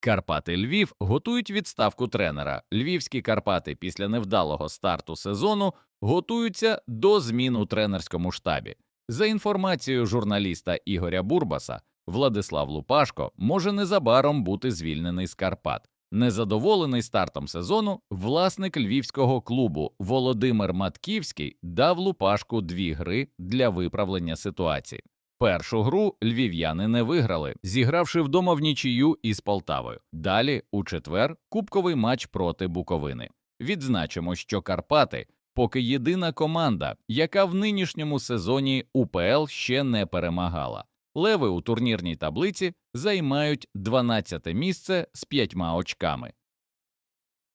Карпати Львів готують відставку тренера. Львівські Карпати після невдалого старту сезону готуються до змін у тренерському штабі. За інформацією журналіста Ігоря Бурбаса, Владислав Лупашко може незабаром бути звільнений з Карпат. Незадоволений стартом сезону, власник львівського клубу Володимир Матківський дав Лупашку дві гри для виправлення ситуації. Першу гру львів'яни не виграли, зігравши вдома в нічию із Полтавою. Далі, у четвер, кубковий матч проти Буковини. Відзначимо, що Карпати поки єдина команда, яка в нинішньому сезоні УПЛ ще не перемагала. Леви у турнірній таблиці займають 12 місце з п'ятьма очками.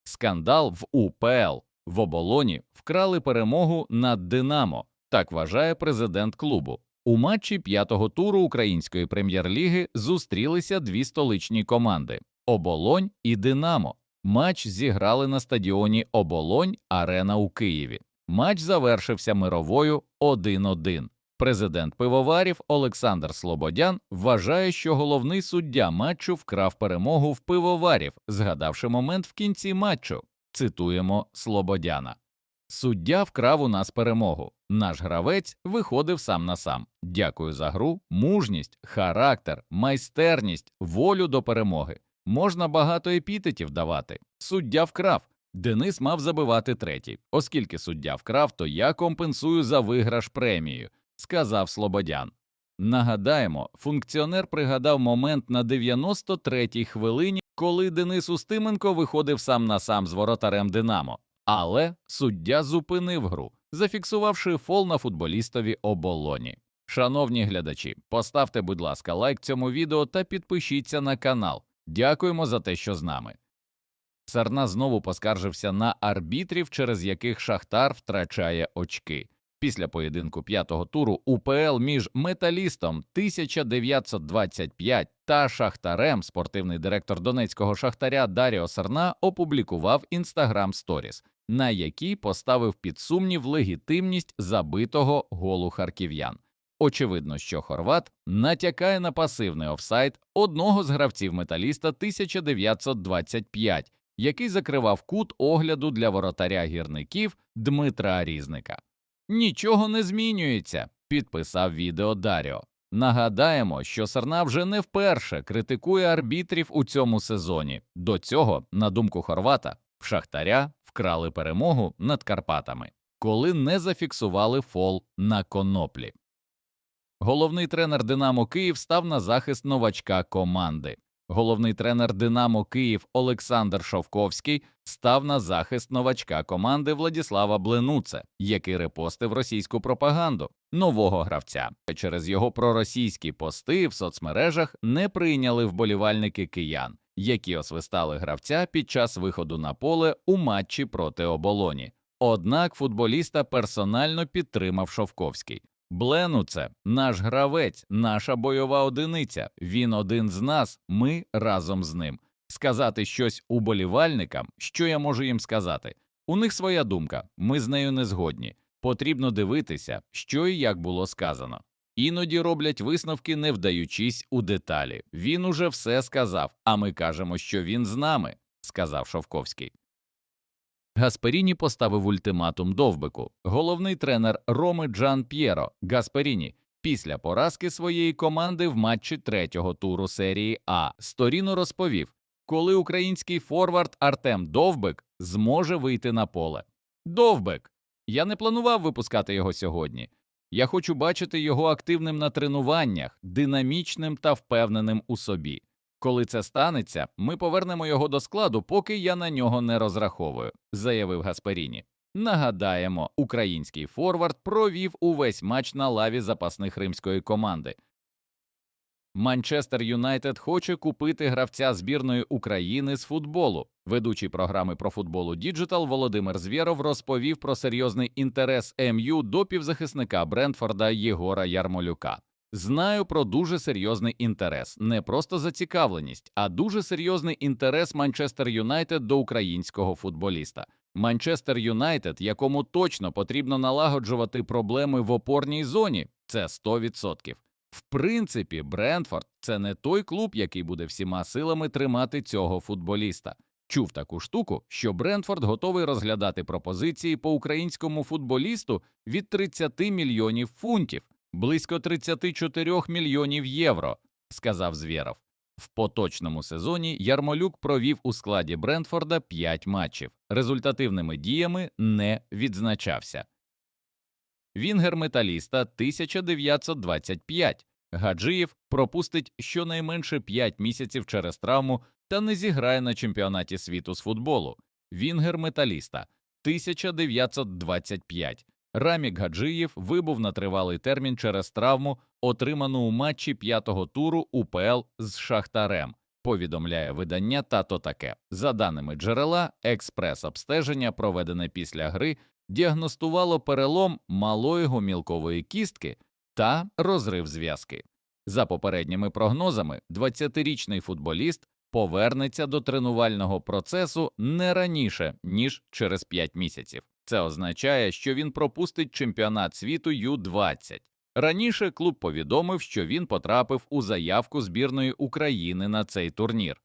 Скандал в УПЛ в оболоні вкрали перемогу над Динамо. Так вважає президент клубу. У матчі п'ятого туру української прем'єр-ліги зустрілися дві столичні команди Оболонь і Динамо. Матч зіграли на стадіоні Оболонь Арена у Києві. Матч завершився мировою 1-1. Президент пивоварів Олександр Слободян вважає, що головний суддя матчу вкрав перемогу в пивоварів, згадавши момент в кінці матчу. Цитуємо Слободяна. Суддя вкрав у нас перемогу. Наш гравець виходив сам на сам. Дякую за гру, мужність, характер, майстерність, волю до перемоги. Можна багато епітетів давати. Суддя вкрав. Денис мав забивати третій. Оскільки суддя вкрав, то я компенсую за виграш премію, сказав Слободян. Нагадаємо, функціонер пригадав момент на 93-й хвилині, коли Денис Устименко виходив сам на сам з воротарем Динамо. Але суддя зупинив гру, зафіксувавши фол на футболістові оболоні. Шановні глядачі, поставте, будь ласка, лайк цьому відео та підпишіться на канал. Дякуємо за те, що з нами. Сарна знову поскаржився на арбітрів, через яких Шахтар втрачає очки. Після поєдинку п'ятого туру УПЛ між металістом 1925 та Шахтарем спортивний директор донецького шахтаря Даріо Сарна опублікував інстаграм сторіс, на якій поставив під сумнів легітимність забитого голу харків'ян. Очевидно, що хорват натякає на пасивний офсайд одного з гравців металіста 1925, який закривав кут огляду для воротаря гірників Дмитра Різника. Нічого не змінюється, підписав відео Даріо. Нагадаємо, що Сарна вже не вперше критикує арбітрів у цьому сезоні. До цього, на думку Хорвата, в Шахтаря вкрали перемогу над Карпатами, коли не зафіксували фол на коноплі. Головний тренер Динамо Київ став на захист новачка команди. Головний тренер Динамо Київ Олександр Шовковський став на захист новачка команди Владіслава Бленуце, який репостив російську пропаганду нового гравця. Через його проросійські пости в соцмережах не прийняли вболівальники киян, які освистали гравця під час виходу на поле у матчі проти оболоні. Однак футболіста персонально підтримав Шовковський. Блену це наш гравець, наша бойова одиниця. Він один з нас, ми разом з ним. Сказати щось уболівальникам, що я можу їм сказати? У них своя думка, ми з нею не згодні. Потрібно дивитися, що і як було сказано. Іноді роблять висновки, не вдаючись у деталі. Він уже все сказав, а ми кажемо, що він з нами, сказав Шовковський. Гасперіні поставив ультиматум Довбику. Головний тренер Роми Джан П'єро Гасперіні після поразки своєї команди в матчі третього туру серії А сторіно розповів, коли український форвард Артем Довбик зможе вийти на поле. Довбик! Я не планував випускати його сьогодні. Я хочу бачити його активним на тренуваннях, динамічним та впевненим у собі. Коли це станеться, ми повернемо його до складу, поки я на нього не розраховую, заявив Гасперіні. Нагадаємо, український форвард провів увесь матч на лаві запасних римської команди. Манчестер Юнайтед хоче купити гравця збірної України з футболу. Ведучий програми про футболу Діджитал Володимир Звєров розповів про серйозний інтерес МЮ до півзахисника Брентфорда Єгора Ярмолюка. Знаю про дуже серйозний інтерес, не просто зацікавленість, а дуже серйозний інтерес Манчестер Юнайтед до українського футболіста. Манчестер Юнайтед, якому точно потрібно налагоджувати проблеми в опорній зоні, це 100%. В принципі, Брентфорд це не той клуб, який буде всіма силами тримати цього футболіста. Чув таку штуку, що Брентфорд готовий розглядати пропозиції по українському футболісту від 30 мільйонів фунтів, близько 34 мільйонів євро, сказав Звєров. В поточному сезоні Ярмолюк провів у складі Брентфорда 5 матчів. Результативними діями не відзначався. Вінгер металіста 1925. Гаджиєв пропустить щонайменше 5 місяців через травму та не зіграє на чемпіонаті світу з футболу. Вінгер металіста 1925. Рамік Гаджиєв вибув на тривалий термін через травму, отриману у матчі п'ятого туру УПЛ з Шахтарем. Повідомляє видання тато таке. За даними джерела, експрес-обстеження, проведене після гри, діагностувало перелом малої гомілкової кістки та розрив зв'язки. За попередніми прогнозами, 20-річний футболіст повернеться до тренувального процесу не раніше ніж через 5 місяців. Це означає, що він пропустить чемпіонат світу Ю-20. Раніше клуб повідомив, що він потрапив у заявку збірної України на цей турнір.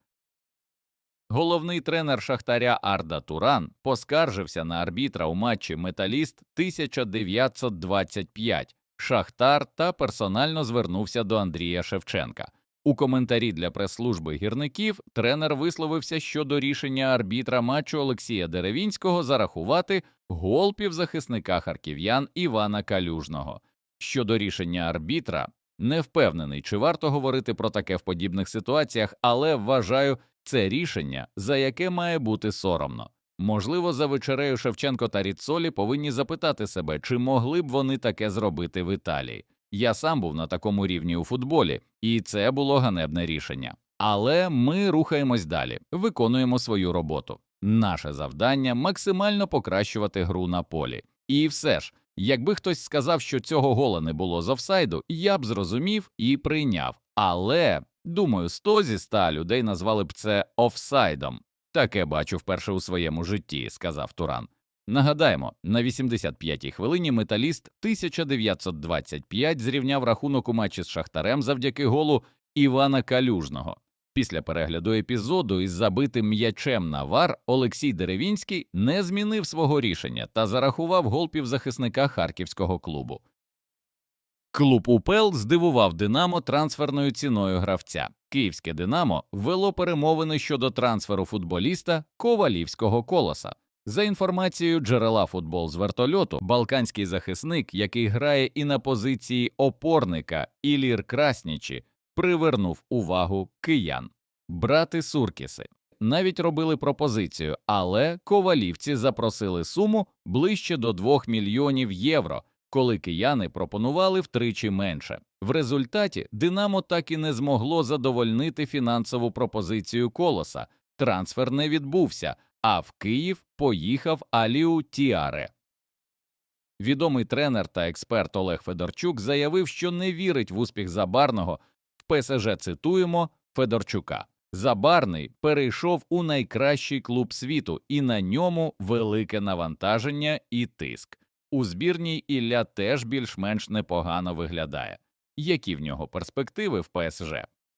Головний тренер Шахтаря Арда Туран поскаржився на арбітра у матчі Металіст 1925 Шахтар та персонально звернувся до Андрія Шевченка. У коментарі для прес-служби гірників тренер висловився щодо рішення арбітра матчу Олексія Деревінського зарахувати гол півзахисника харків'ян Івана Калюжного. Щодо рішення арбітра, не впевнений, чи варто говорити про таке в подібних ситуаціях, але вважаю це рішення, за яке має бути соромно. Можливо, за вечерею Шевченко та Ріцолі повинні запитати себе, чи могли б вони таке зробити в Італії. Я сам був на такому рівні у футболі, і це було ганебне рішення. Але ми рухаємось далі, виконуємо свою роботу. Наше завдання максимально покращувати гру на полі. І все ж, якби хтось сказав, що цього гола не було з офсайду, я б зрозумів і прийняв. Але думаю, 100 зі 100 людей назвали б це офсайдом. Таке бачу вперше у своєму житті, сказав Туран. Нагадаємо, на 85-й хвилині металіст 1925 зрівняв рахунок у матчі з Шахтарем завдяки голу Івана Калюжного. Після перегляду епізоду із забитим м'ячем на вар Олексій Деревінський не змінив свого рішення та зарахував гол півзахисника харківського клубу. Клуб УПЛ здивував Динамо трансферною ціною гравця. Київське Динамо вело перемовини щодо трансферу футболіста Ковалівського колоса. За інформацією джерела футбол з вертольоту, балканський захисник, який грає і на позиції опорника Ілір Краснічі, привернув увагу киян. Брати Суркіси навіть робили пропозицію, але ковалівці запросили суму ближче до 2 мільйонів євро, коли кияни пропонували втричі менше. В результаті Динамо так і не змогло задовольнити фінансову пропозицію колоса. Трансфер не відбувся, а в Київ поїхав Аліу Тіаре. Відомий тренер та експерт Олег Федорчук заявив, що не вірить в успіх Забарного. В ПСЖ цитуємо Федорчука. Забарний перейшов у найкращий клуб світу, і на ньому велике навантаження і тиск. У збірній Ілля теж більш-менш непогано виглядає. Які в нього перспективи в ПСЖ?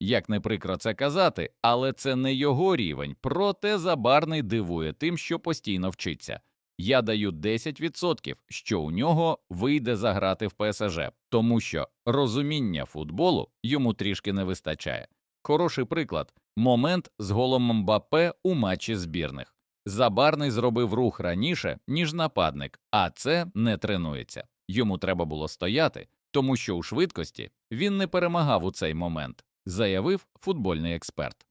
Як не прикро це казати, але це не його рівень, проте Забарний дивує тим, що постійно вчиться. Я даю 10%, що у нього вийде заграти в ПСЖ, тому що розуміння футболу йому трішки не вистачає. Хороший приклад момент з голом Мбапе у матчі збірних. Забарний зробив рух раніше, ніж нападник, а це не тренується. Йому треба було стояти, тому що у швидкості він не перемагав у цей момент, заявив футбольний експерт.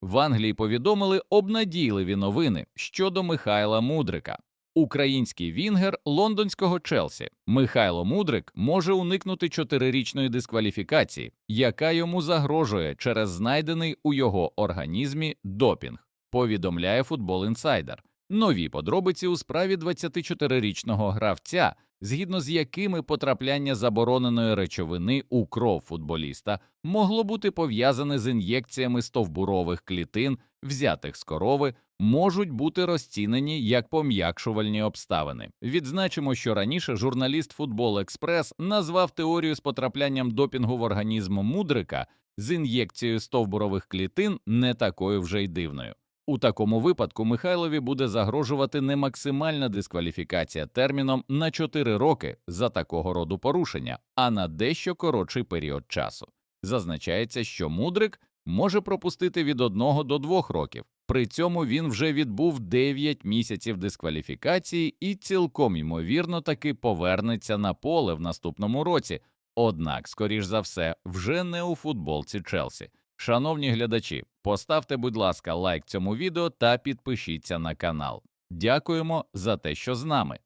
В Англії повідомили обнадійливі новини щодо Михайла Мудрика. Український вінгер лондонського Челсі Михайло Мудрик може уникнути чотирирічної дискваліфікації, яка йому загрожує через знайдений у його організмі допінг. Повідомляє Футбол Інсайдер. Нові подробиці у справі 24-річного гравця згідно з якими потрапляння забороненої речовини у кров футболіста могло бути пов'язане з ін'єкціями стовбурових клітин, взятих з корови, можуть бути розцінені як пом'якшувальні обставини. Відзначимо, що раніше журналіст Футбол Експрес назвав теорію з потраплянням допінгу в організм мудрика з ін'єкцією стовбурових клітин не такою вже й дивною. У такому випадку Михайлові буде загрожувати не максимальна дискваліфікація терміном на 4 роки за такого роду порушення, а на дещо коротший період часу. Зазначається, що мудрик може пропустити від 1 до 2 років. При цьому він вже відбув 9 місяців дискваліфікації і цілком ймовірно таки повернеться на поле в наступному році. Однак, скоріш за все, вже не у футболці Челсі. Шановні глядачі, поставте, будь ласка, лайк цьому відео та підпишіться на канал. Дякуємо за те, що з нами.